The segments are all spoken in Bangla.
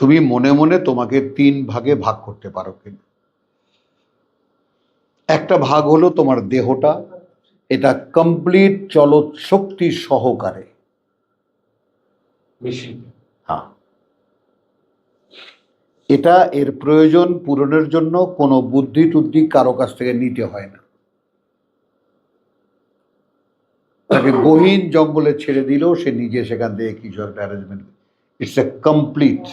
তুমি মনে মনে তোমাকে তিন ভাগে ভাগ করতে পারো কিনা একটা ভাগ হলো তোমার দেহটা এটা কমপ্লিট চলত শক্তি সহকারে হ্যাঁ। এটা এর প্রয়োজন পূরণের জন্য কোনো বুদ্ধি টুদ্ধি কারও কাছ থেকে নিতে হয় না। তাকে গহীন জঙ্গলে ছেড়ে দিলেও সে নিজে সেখান থেকে কিছু একটা অ্যারেঞ্জমেন্ট ইটস এ কমপ্লিট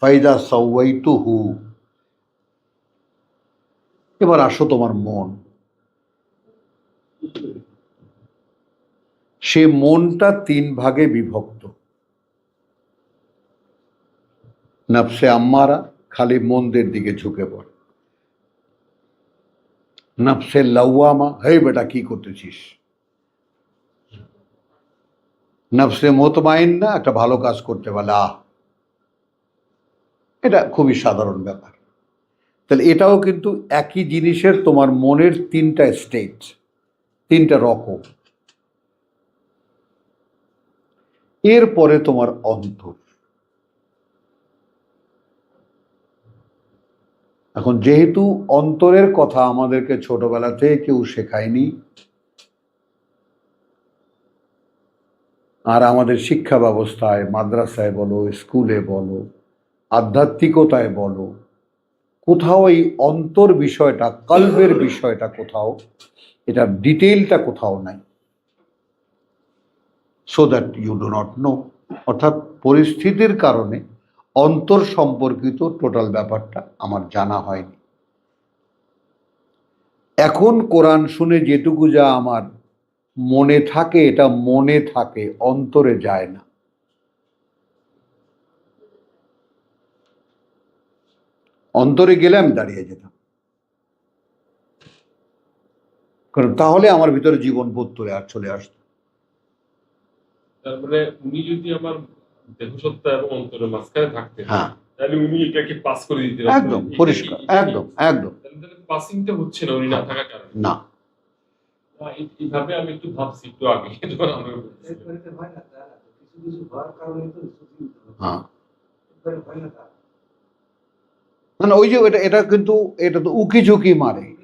ফাইদা সাউয়াই টু হু এবার আসো তোমার মন। সে মনটা তিন ভাগে বিভক্ত। নফসে আম্মারা খালি মন্দের দিকে ঝুঁকে পড়ে। নফসে লাউয়ামা হে বেটা, কি করতেছিস? নফসে মোতমাইন না, একটা ভালো কাজ করতে পারলে, আহ। এটা খুবই সাধারণ ব্যাপার। তাহলে এটাও কিন্তু একই জিনিসের তোমার মনের তিনটা স্টেট তিনটা রকম। এরপরে তোমার অন্তর। এখন যেহেতু অন্তরের কথা আমাদেরকে ছোটবেলা থেকে কেউ শেখায়নি, আর আমাদের শিক্ষা ব্যবস্থায়, মাদ্রাসায় বলো, স্কুলে বলো আধ্যাত্মিকতায় বলো। কোথাও এই অন্তর বিষয়টা, কল্পের বিষয়টা কোথাও এটা ডিটেইলটা কোথাও নাই। So that you do not know অর্থাৎ পরিস্থিতির কারণে অন্তর সম্পর্কিত টোটাল ব্যাপারটা আমার জানা হয়নি। এখন কোরআন শুনে যেটুকু যা আমার মনে থাকে, এটা মনে থাকে, অন্তরে যায় না। অন্তরে গেলে আমি দাঁড়িয়ে যেতাম। কারণ তাহলে আমার ভিতরে জীবন বোধ চলে আর চলে আসতো। তারপরে উনি যদি আমার দেহসত্তা এবং অন্তরের মাঝখানে থাকতেন হ্যাঁ। তাহলে উনি এটাকে পাস করে দিতে একদম পরিষ্কার একদম একদম। পাসিংটা হচ্ছে না উনি না থাকার কারণে। না। এইভাবে আমি একটু ভাবছি একটু আগে হয়। কিছু কিছু হওয়ার কারণে তো। হ্যাঁ। হয় না মানে ওই যে এটা এটা কিন্তু এটা তো উকি ঝুঁকি মারে।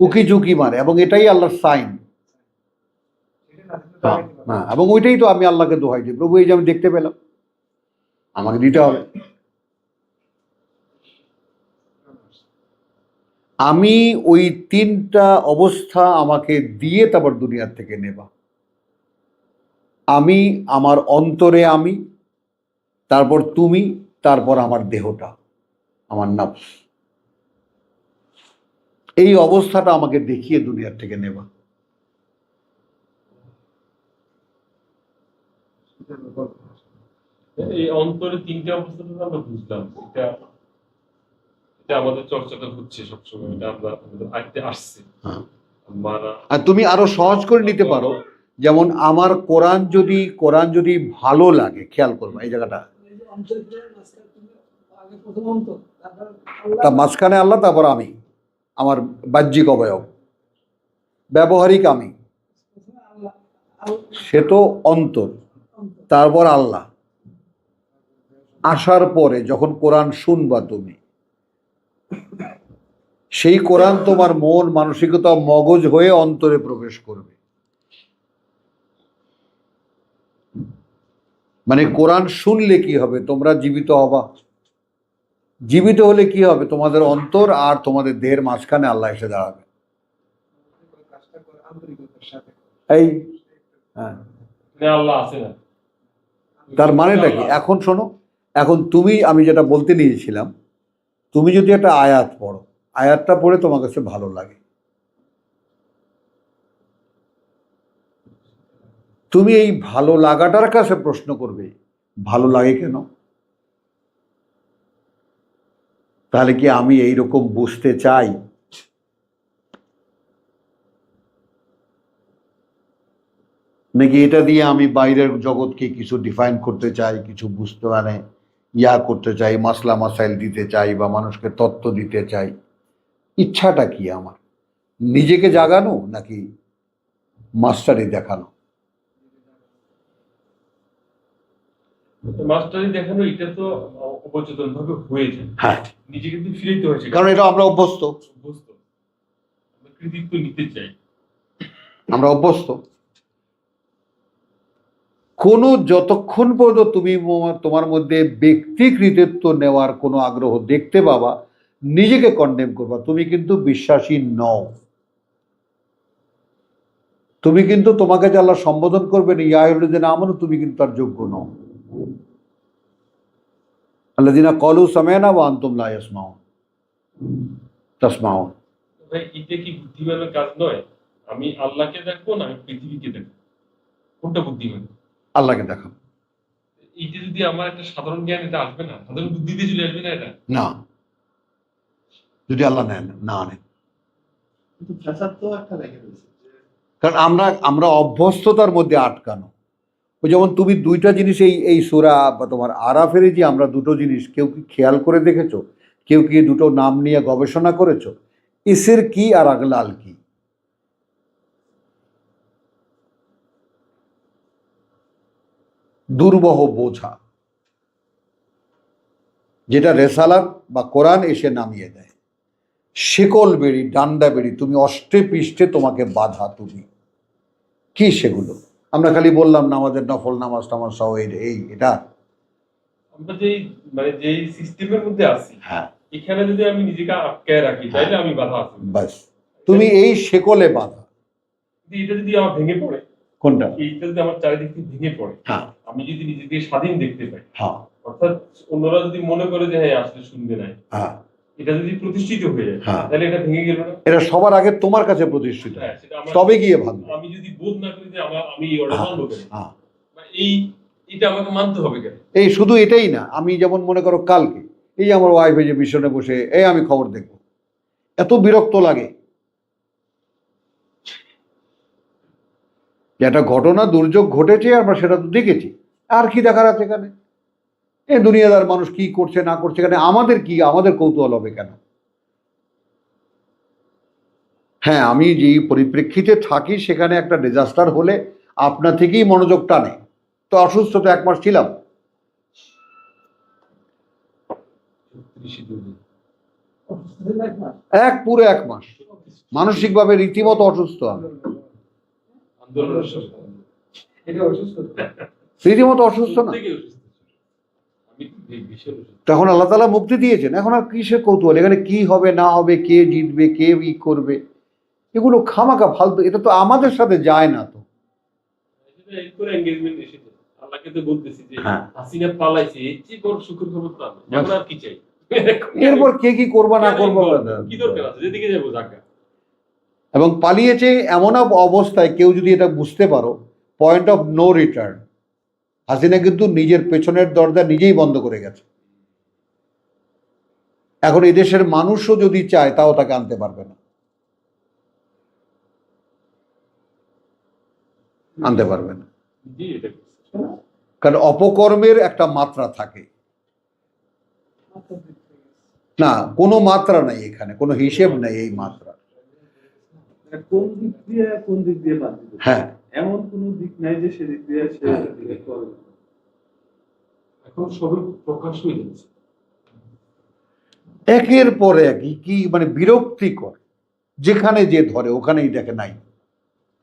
উকি ঝুঁকি মারে এবং এটাই আল্লাহর সাইন। হ্যাঁ। এবং ওইটাই তো আমি আল্লাহকে দোহাই দিই। প্রভু এই যে আমি দেখতে পেলাম। আমাকে দিতে হবে। আমি ওই তিনটা অবস্থা আমাকে দিয়ে তারপর দুনিয়ার থেকে নেবা। আমি আমার অন্তরে আমি তারপর তুমি তারপর আমার দেহটা। আমার নফস। এই অবস্থাটা আমাকে দেখিয়ে দুনিয়ার থেকে নেবা এই অন্তরে তিনটে অবস্থা তো আমরা বুঝলাম। এটা এটা আমাদের চর্চাটা হচ্ছে সবসময়। এটা আমরা আসছে। হ্যাঁ। আর তুমি আরও সহজ করে নিতে পারো। যেমন আমার কোরআন যদি কোরআন যদি ভালো লাগে খেয়াল করব এই জায়গাটা। তা মাঝখানে আল্লাহ তারপর আমি। আমার বাহ্যিক অবয়ব। ব্যবহারিক আমি। সে তো অন্তর। তারপর আল্লাহ। আসার পরে যখন কোরআন শুনবা তুমি সেই কোরআন তোমার মন মানসিকতা মগজ হয়ে অন্তরে প্রবেশ করবে। মানে কোরআন শুনলে কি হবে? তোমরা জীবিত হবা। জীবিত হলে কি হবে? তোমাদের অন্তর আর তোমাদের দেহের মাঝখানে আল্লাহ এসে দাঁড়াবে। এই হ্যাঁ। তার মানেটা কি? এখন শোনো এখন তুমি আমি যেটা বলতে নিয়েছিলাম তুমি যদি একটা আয়াত পড়ো আয়াতটা পড়ে তোমার কাছে ভালো লাগে। তুমি এই ভালো লাগাটার কাছে প্রশ্ন করবে ভালো লাগে কেন? তাহলে কি আমি এই রকম বুঝতে চাই? নাকি এটা দিয়ে আমি বাইরের জগৎকে কিছু ডিফাইন করতে চাই, কিছু বুঝতে মানে ইয়া করতে চাই, মাসলা মাসাইল দিতে চাই বা মানুষকে তত্ত্ব দিতে চাই? ইচ্ছাটা কি আমার? নিজেকে জাগানো নাকি মাস্টারি দেখানো? মাস্টারি দেখানো, এটা তো অবচেতন ভাবে হয়ে যায়। হ্যাঁ। নিজেকে কিন্তু ফিরাইতে হয় সেটা কারণ এটা আমরা অভ্যস্ত। অভ্যস্ত। আমরা কৃতিত্ব নিতে চাই। আমরা অভ্যস্ত। কোনো যতক্ষণ পর্যন্ত তুমি তোমার মধ্যে ব্যক্তি কৃতিত্ব নেওয়ার কোনো আগ্রহ দেখতে পাবা নিজেকে কন্ডেম করবা তুমি কিন্তু বিশ্বাসী নও। তুমি কিন্তু তোমাকে যে আল্লাহ সম্বোধন করবেন ইয়াহুদ্দিন আমন তুমি কিন্তু তার যোগ্য নও। আল্লাহ দিনা কলু সামেনা বা আন্তম লাইসমাও তসমাও ভাই এটা কি বুদ্ধিমানের কাজ নয়? আমি আল্লাহকে দেখব না আমি পৃথিবীকে দেখব। কোনটা বুদ্ধিমান? আল্লাহকে দেখাও এইটা যদি আমার একটা সাধারণ জ্ঞান এটা আসবে না? সাধারণ বুদ্ধিতে চলে আসবে না এটা? না। যদি আল্লাহ নেন না নেন কিন্তু ফ্যাসাদ তো একটা রেখে দিয়েছে কারণ আমরা আমরা অভ্যস্ততার মধ্যে আটকানো। ওই যেমন তুমি দুইটা জিনিস এই এই সুরা বা তোমার আরাফের যে আমরা দুটো জিনিস কেউ কি খেয়াল করে দেখেছ? কেউ কি দুটো নাম নিয়ে গবেষণা করেছ? ইসের কি আর আগলাল কি? দুর্বহ বোঝা। যেটা রেসালাত বা কোরআন এসে নামিয়ে দেয়। শেকল বেড়ি, ডান্ডা বেড়ি, তুমি অষ্টে পৃষ্ঠে তোমাকে বাধা তুমি। কি সেগুলো? আমরা খালি বললাম না আমাদের নফল নামাজ টামাজ সহ এই- এই এটা। আমরা যেই মানে যেই সিস্টেমের মধ্যে আছি হ্যাঁ। এখানে যদি আমি নিজেকে আটকায় রাখি তাহলে আমি বাধা আছি। বাস। তুমি এই শেকলে বাধা। এটা যদি আমার ভেঙে পড়ে কোনটা? এইটা যদি আমার চারিদিক থেকে ভেঙে পড়ে হ্যাঁ। আমি যদি নিজেকে স্বাধীন দেখতে পাই হ্যাঁ। অর্থাৎ অন্যরা যদি মনে করে যে হ্যাঁ আসলে শুনবে না। হ্যাঁ। এটা যদি প্রতিষ্ঠিত হয়ে যায় হ্যাঁ। তাহলে এটা ভেঙে গেল না? এটা সবার আগে তোমার কাছে প্রতিষ্ঠিত। হ্যাঁ তবে গিয়ে ভাঙবে। আমি যদি বোধ না করি যে আমি এই অর্ডার মানবো কেন? হ্যাঁ। এই এটা আমাকে মানতে হবে কেন? এই শুধু এটাই না আমি যেমন মনে করো কালকে এই আমার ওয়াইফ যে মিশনে বসে এই আমি খবর দেখব। এত বিরক্ত লাগে। যে একটা ঘটনা দুর্যোগ ঘটেছে আমরা সেটা তো দেখেছি। আর কি দেখার আছে এখানে? এ দুনিয়াদার মানুষ কি করছে না করছে এখানে আমাদের কি আমাদের কৌতূহল হবে কেন? হ্যাঁ আমি যেই পরিপ্রেক্ষিতে থাকি সেখানে একটা ডিজাস্টার হলে আপনা থেকেই মনোযোগ টানে। তো অসুস্থ তো এক মাস ছিলাম। এক পুরো এক মাস। মানসিকভাবে রীতিমতো অসুস্থ আমি। রীতিমতো অসুস্থ না প্রত্যেকে অসুস্থ ছিল। আমি ভী- ভীষণ অসুস্থ তখন আল্লাহ তালা মুক্তি দিয়েছেন। এখন আর কিসের কৌতূহল? এখানে কি হবে না হবে কে জিতবে কে ই করবে? এগুলো খামাকা ফালতু। এটা তো আমাদের সাথে যায় না তো। এরপরে হ্যাঁ। কি এরপর কে কি করবা না করব এবং পালিয়েছে এমন অব- অবস্থায় কেউ যদি এটা বুঝতে পারো point of no return Hasina কিন্তু নিজের পেছনের দরজা নিজেই বন্ধ করে গেছে। এখন এদেশের মানুষও যদি চায় তাও তাকে আনতে পারবে না। আনতে পারবে না। জি এটা করছে। কারণ অপকর্মের একটা মাত্রা থাকে। না কোনো মাত্রা নাই এখানে কোনো হিসেব নাই এই মাত্রা। কোন দিক দিয়ে কোন দিক দিয়ে হ্যাঁ। এমন কোন দিক নাই যে সে দিক দিয়ে সে হ্যাঁ। করবে এখন সবই প্রকাশ হয়ে যাচ্ছে। একের পরে একই কি মানে বিরক্তিকর। যেখানে যে ধরে ওখানেই দেখে নাই।